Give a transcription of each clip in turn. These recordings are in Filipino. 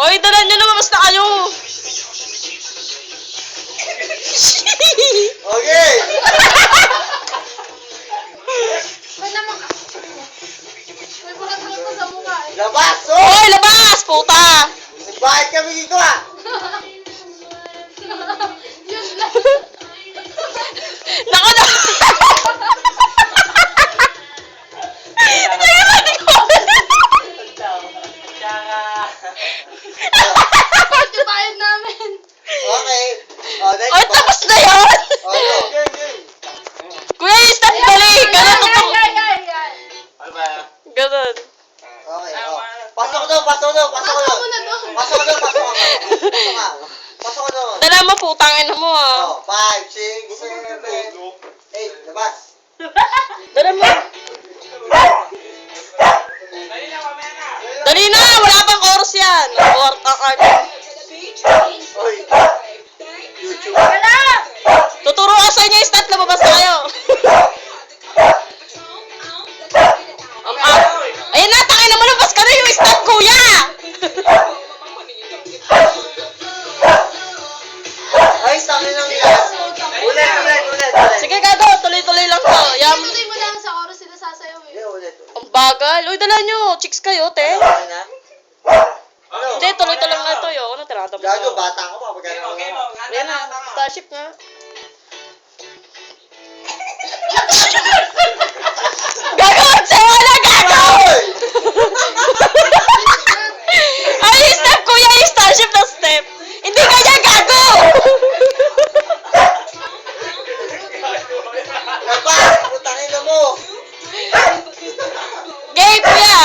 Oy, dala nyo lumabas na kayo! Okay! Naman eh. Labas! Oh! Oy, labas! Puta! Bakit kami dito ah? Pasok doon, pasok ka. Pasok ka. Pasok ka. Dala mo, putangin mo ah. Oh, five, six, seven, eight. Labas. Dala mo. Dali na! Wala pang oras yan! Or, ang bagal. Uy, dala nyo. Chicks kayo, te. Na? Ano? Hindi, tuloy-tuloy lang na to. Yo. Ano, tinatabos Gago, ko. bata ka pa. Magkano ka pa? Ayan na, starship nga. Gago, magsawa na, gago! Ay, yung step, kuya, yung starship na step. Hindi kanya, gago! Labas! Putang ina mo! Gay, kuya!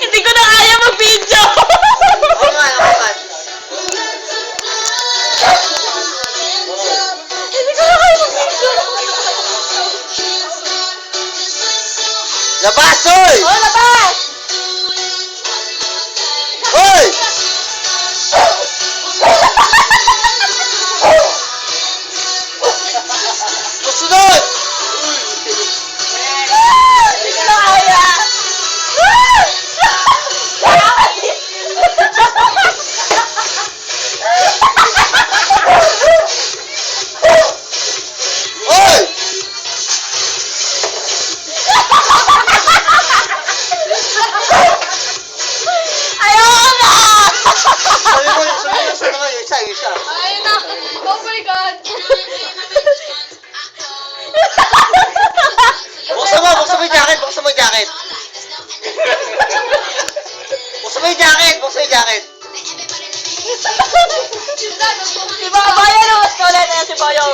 Hindi ko na kaya mag-video. Ako nga, ako nga. Hindi ko na kaya mag-video. Labas, oy! Oh, labas! Isa. Ay na. Oh my God. Buksan mo, buksan mo yung jacket, buksan mo yung jacket. Buksan mo yung jacket, buksan mo yung jacket. Si Babayan o mas kulit na si Bayaw.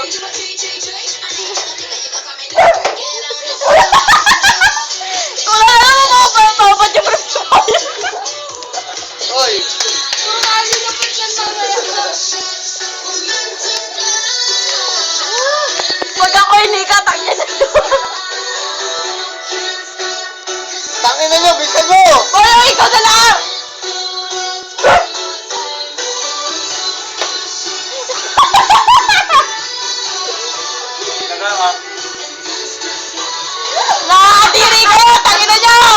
Bilisan mo! Bayaw, ikaw na lang! Nakakatiri ko! Tangin na nyo!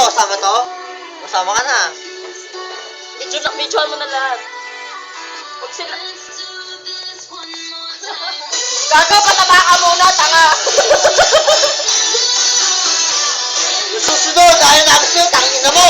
Ito, kasama to? Kasama ka na. Video na, videoan mo na lahat. Pag sila... Gago, pataba ka muna, tanga! Susunod, ayaw namin sa'yo, tangin na mo!